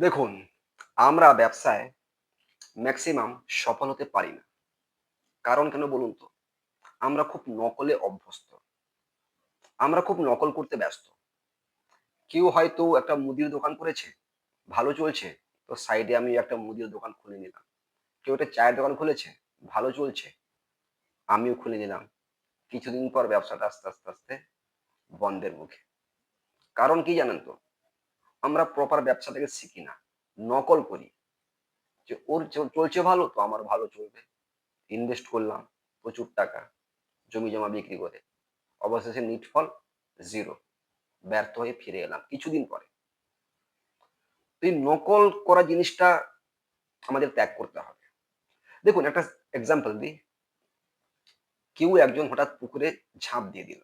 দেখুন, আমরা ব্যবসায় ম্যাক্সিমাম সফল হতে পারি না। কারণ কেন বলুন তো? আমরা খুব নকলে অভ্যস্ত। আমরা খুব নকল করতে ব্যস্ত। কেউ হয়তো একটা মুদির দোকান করেছে, ভালো চলছে, তো সাইডে আমি একটা মুদির দোকান খুলে নিলাম। কেউ একটা চায়ের দোকান খুলেছে, ভালো চলছে, আমিও খুলে নিলাম। কিছুদিন পর ব্যবসাটা আস্তে আস্তে আস্তে বন্ধের মুখে। কারণ কি জানেন তো? আমরা প্রপার ব্যবসাটাকে শিখি না। নকল করি। যে ওর চলছে ভালো তো আমার ভালো চলবে। ইনভেস্ট করলাম প্রচুর টাকা জমি জমা বিক্রি করে। অবশেষে নিটফল জিরো ব্যর্থ হয়ে ফিরে এলাম কিছুদিন পরে। এই নকল করা জিনিসটা আমাদের ত্যাগ করতে হবে। দেখুন একটা এক্সাম্পল দিই। কেউ একজন হঠাৎ পুকুরে ঝাঁপ দিয়ে দিল।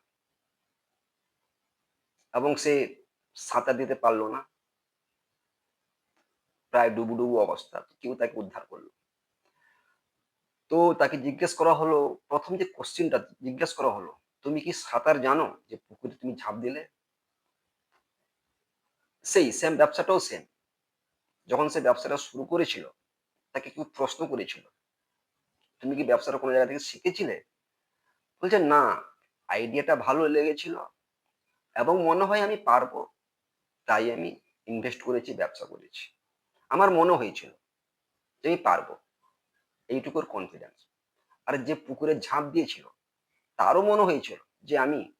এবং সে সাঁতার দিতে পারল না। প্রায় ডুবু ডুবু অবস্থা। কেউ তাকে উদ্ধার করল। তো তাকে জিজ্ঞেস করা হলো, প্রথম যে কোশ্চিনটা জিজ্ঞেস করা হলো, তুমি কি সাঁতার জানো যে পুকুরে তুমি ঝাঁপ দিলে? সেই সেম ব্যবসাটাও সেম যখন সে ব্যবসাটা শুরু করেছিল, তাকে কেউ প্রশ্ন করেছিল, তুমি কি ব্যবসাটা কোনো জায়গা থেকে শিখেছিলে? বলছে, না আইডিয়াটা ভালো লেগেছিল এবং মনে হয় আমি পারব। তাই আমি ইনভেস্ট করেছি, ব্যবসা করেছি। আমার মনে হয়েছিল যে আমি পারব। এইটুকুর কনফিডেন্স আর যে পুকুরে ঝাঁপ দিয়েছিল, তারও মনে হয়েছিল যে আমি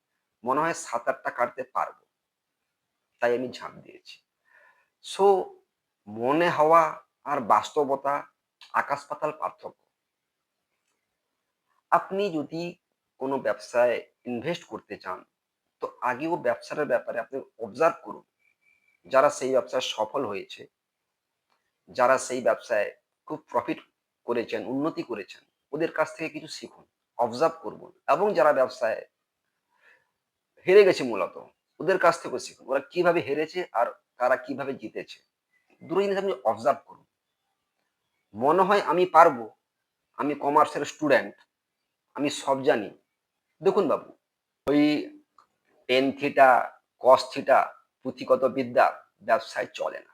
মনে হয় সাঁতারটা কাটতে পারব। তাই আমি ঝাঁপ দিয়েছি। সো মনে হওয়া আর বাস্তবতা আকাশ পাতাল পার্থক্য। আপনি যদি কোনো ব্যবসায় ইনভেস্ট করতে চান, তো আগেও ব্যবসাটার ব্যাপারে আপনি অবজার্ভ করুন। যারা সেই ব্যবসায় সফল হয়েছে, যারা সেই ব্যবসায় খুব প্রফিট করেছেন, উন্নতি করেছেন, ওদের কাছ থেকে কিছু শিখুন অবজার্ভ করুন এবং যারা ব্যবসায় হেরে গেছে মূলত, ওদের কাছ থেকেও শিখুন, ওরা কীভাবে হেরেছে আর তারা কীভাবে জিতেছে। দুটো জিনিস আপনি অবজার্ভ করুন। মনে হয় আমি পারব, আমি কমার্সের স্টুডেন্ট আমি সব জানি। দেখুন বাবু, ওই টেন থিটা কস থিটা পুঁথিগত বিদ্যা ব্যবসায় চলে না।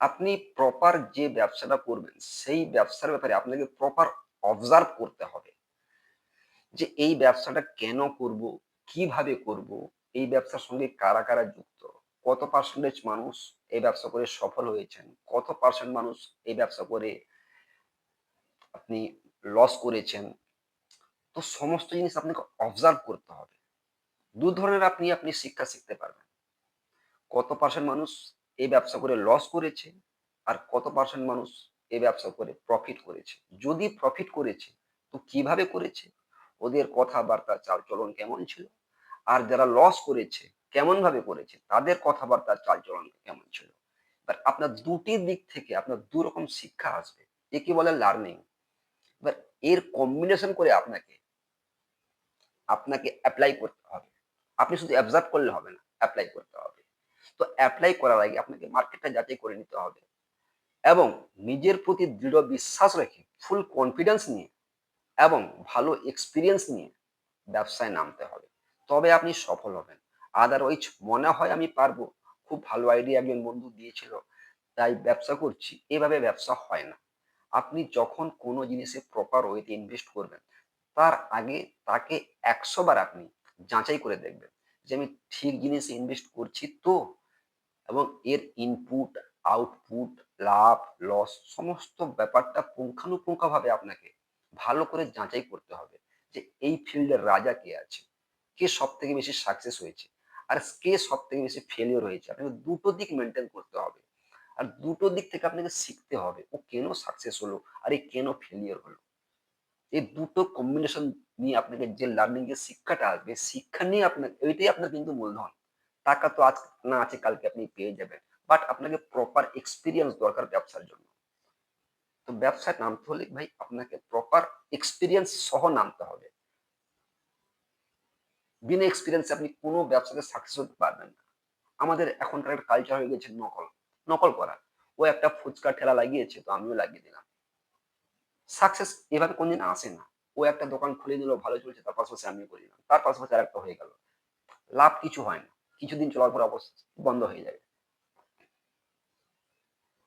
আপনি প্রপার যে ব্যবসাটা করবেন, সেই ব্যবসার ব্যাপারে আপনাকে প্রপার অবজার্ভ করতে হবে যে এই ব্যবসাটা কেন করব, কীভাবে করব, এই ব্যবসার সঙ্গে কারা কারা যুক্ত, কত পার্সেন্টেজ মানুষ এই ব্যবসা করে সফল হয়েছেন, কত পার্সেন্ট মানুষ এই ব্যবসা করে আপনি লস করেছেন। তো সমস্ত জিনিস আপনাকে অবজার্ভ করতে হবে। দু ধরনের আপনি আপনি শিক্ষা শিখতে পারবেন। কত পার্সেন্ট মানুষ এই ব্যবসা করে লস করেছে আর কত পার্সেন্ট মানুষ এই ব্যবসা করে প্রফিট করেছে? যদি প্রফিট করেছে, তো কীভাবে করেছে? ওদের কথাবার্তা চালচলন কেমন ছিল? আর যারা লস করেছে কেমন ভাবে করেছে? তাদের কথাবার্তা চালচলন কেমন ছিল? এবার আপনার দুটি দিক থেকে আপনার দু রকম শিক্ষা আসবে। একে বলে লার্নিং এবার এর কম্বিনেশন করে আপনাকে আপনাকে অ্যাপ্লাই করতে হবে। আপনি শুধু অবজার্ভ করলে হবে না অ্যাপ্লাই করতে হবে। তো অ্যাপ্লাই করার আগে আপনাকে মার্কেটটা যাচাই করে নিতে হবে। এবং নিজের প্রতি দৃঢ় বিশ্বাস রেখে ফুল কনফিডেন্স নিয়ে এবং ভালো এক্সপিরিয়েন্স নিয়ে ব্যবসায় নামতে হবে। তবে আপনি সফল হবেন। আদারওয়াইজ মনে হয় আমি পারব। খুব ভালো আইডিয়া একজন বন্ধু দিয়েছিল, তাই ব্যবসা করছি। এভাবে ব্যবসা হয় না। আপনি যখন কোনো জিনিসে প্রপার ওয়েতে ইনভেস্ট করবেন, তার আগে তাকে একশো বার আপনি যাচাই করে দেখবেন। যে আমি ঠিক জিনিসে ইনভেস্ট করছি তো, এবং এর ইনপুট আউটপুট লাভ লস সমস্ত ব্যাপারটা পুঙ্খানুপুঙ্খভাবে আপনাকে ভালো করে যাচাই করতে হবে যে এই ফিল্ডের রাজা কে আছে, কে সব থেকে বেশি সাকসেস হয়েছে, আর কে সব থেকে বেশি ফেলিওর হয়েছে। আপনাকে দুটো দিক মেনটেন করতে হবে, আর দুটো দিক থেকে আপনাকে শিখতে হবে ও কেন সাকসেস হলো, আর এই কেন ফেলিওর হলো। এই দুটো কম্বিনেশন নিয়ে আপনাকে যে লার্নিং এর শিক্ষাটা আসবে, শিক্ষা নিয়ে আপনার এইটাই আপনার কিন্তু মূলধন টাকা তো আজ না আছে, কালকে আপনি পেয়ে যাবেন। বাট আপনাকে প্রপার এক্সপিরিয়েন্স দরকার ব্যবসার জন্য। তো ব্যবসায় নামতে হলে ভাই আপনাকে প্রপার এক্সপিরিয়েন্স সহ নামতে হবে। বিনা এক্সপিরিয়েন্সে আপনি কোনো ব্যবসাতে সাকসেস হতে পারবেন না। আমাদের এখনকার একটা কালচার হয়ে গেছে নকল। নকল করা। ও একটা ফুচকা ঠেলা লাগিয়েছে, তো আমিও লাগিয়ে দিলাম। সাকসেস এভাবে কোনদিন আসে না। ও একটা দোকান খুলে দিল ভালো চলছে তার পাশাপাশি আমিও করে দিলাম তার পাশাপাশি আর একটা হয়ে গেল লাভ কিছু হয় না কিছুদিন চলার পর অবস্থা বন্ধ হয়ে যাবে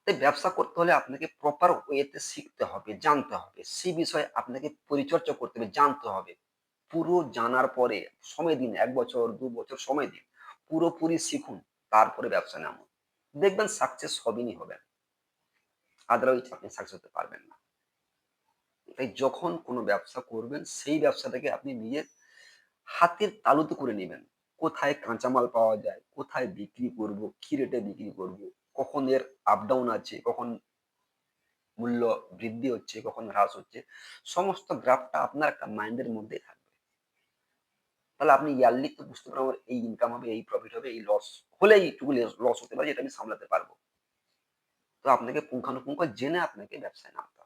তাই ব্যবসা করতে হলে আপনাকে প্রপার ওয়েতে শিখতে হবে, জানতে হবে। সেই বিষয়ে আপনাকে পরিচর্যা করতে হবে, জানতে হবে। পুরো জানার পরে সময় দিন এক বছর, দু বছর সময় দিন। পুরোপুরি শিখুন, তারপরে ব্যবসা নামুন। দেখবেন সাকসেস হবেনই হবেন। আদারওয়াইজ আপনি সাকসেস হতে পারবেন না। তাই যখন কোনো ব্যবসা করবেন, সেই ব্যবসাটাকে আপনি নিজের হাতের তালুতে করে নেবেন কোথায় কাঁচামাল পাওয়া যায়, কোথায় বিক্রি করব, কি রেটে বিক্রি করব, কখন এর আপ ডাউন আছে, কখন মূল্য বৃদ্ধি হচ্ছে, কখন হ্রাস হচ্ছে, সমস্ত গ্রাফটা আপনার একটা মাইন্ডের মধ্যেই থাকবে। তাহলে আপনি ইয়ারলি তো বুঝতে পারবেন আমার এই ইনকাম হবে, এই প্রফিট হবে, এই লস হলে এইটুকু লস হতে পারে, যেটা আমি সামলাতে পারব। তো আপনাকে পুঙ্খানুপুঙ্খ জেনে আপনাকে ব্যবসায় নামতে।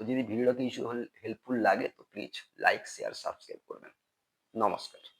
তো যদি ভিডিওটা কিছু হল হেল্পফুল লাগে তো প্লিজ লাইক, শেয়ার, সাবস্ক্রাইব করবেন। নমস্কার।